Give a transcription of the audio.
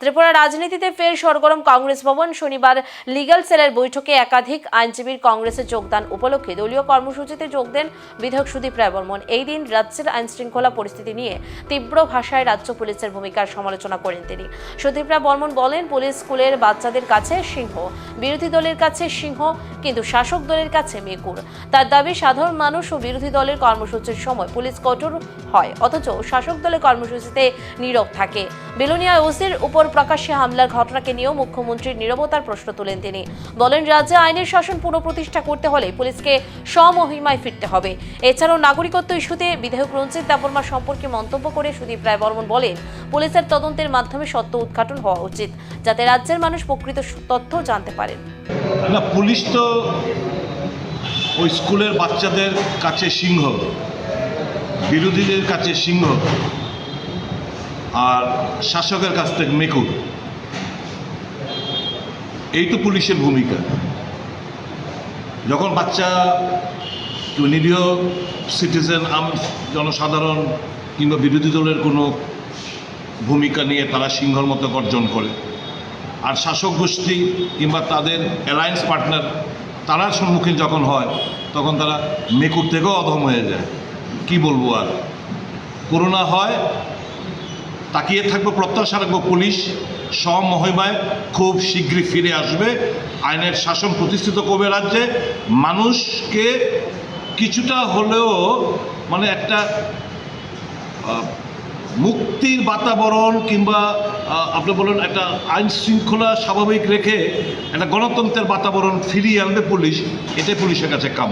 ত্রিপুরা রাজনীতিতে ফের সরগরম কংগ্রেস ভবন। শনিবার লিগাল সেলের বৈঠকে একাধিক আইনজীবীর কংগ্রেসে যোগদান উপলক্ষে দলীয় কর্মসূচিতে যোগ দেন বিধায়ক সুদীপ রায় বর্মন। এই দিন রাজ্যের আইন শৃঙ্খলা পরিস্থিতি নিয়ে তীব্র ভাষায় রাজ্য পুলিশের ভূমিকার সমালোচনা করেন তিনি। সুদীপ রায় বর্মন বলেন, পুলিশ স্কুলের বাচ্চাদের কাছে সিংহ। বিরোধী দলের কাছে সিংহ, কিন্তু শাসক দলের কাছে মেকুর। তার দাবি, সাধারণ মানুষ ও বিরোধী দলের কর্মসূচির সময় পুলিশ কঠোর হয়, অথচ শাসক দলের কর্মসূচিতে নীরব থাকে। বেলুনিয়া ওসির উপর প্রকাশ্যে হামলার ঘটনাকে নিয়েও মুখ্যমন্ত্রীর নীরবতার প্রশ্ন তোলেন তিনি। বলেন রাজ্যে আইনের শাসন পুনঃপ্রতিষ্ঠা করতে হলে পুলিশকে স্বমহিমায় ফিরতে হবে। এছাড়াও নাগরিকত্ব ইস্যুতে বিধায়ক রঞ্জিত দেববর্মা সম্পর্কে মন্তব্য করে সুদীপ রায় বর্মন বলেন, পুলিশের তদন্তের মাধ্যমে সত্য উদ্ঘাটন হওয়া উচিত, যাতে রাজ্যের মানুষ প্রকৃত তথ্য জানতে পারেন না, পুলিশ তো ওই স্কুলের বাচ্চাদের কাছে সিংহ। বিরোধীদের কাছে সিংহ। আর শাসকের কাছ থেকে মেকুর এই তো পুলিশের ভূমিকা। যখন বাচ্চা কেউ নিরীহ সিটিজেন, আম, জনসাধারণ কিংবা বিরোধী দলের কোনো ভূমিকা নিয়ে তারা সিংহর মতো গর্জন করে। আর শাসক গোষ্ঠী কিংবা তাদের অ্যালায়েন্স পার্টনার তারা সম্মুখীন যখন হয়, তখন তারা মেকুর থেকেও অধম হয়ে যায়। কি বলব আর? করোনা হয়, তাকিয়ে থাকব প্রত্যাশা রাখব পুলিশ, স্বমহিমায় খুব শীঘ্রই ফিরে আসবে। আইনের শাসন প্রতিষ্ঠিত করবে রাজ্যে। মানুষকে কিছুটা হলেও মানে একটা মুক্তির বাতাবরণ কিংবা আপনি বলেন একটা আইন শৃঙ্খলা স্বাভাবিক রেখে একটা গণতন্ত্রের বাতাবরণ ফিরিয়ে আনবে পুলিশ, এটাই পুলিশের কাছে কাম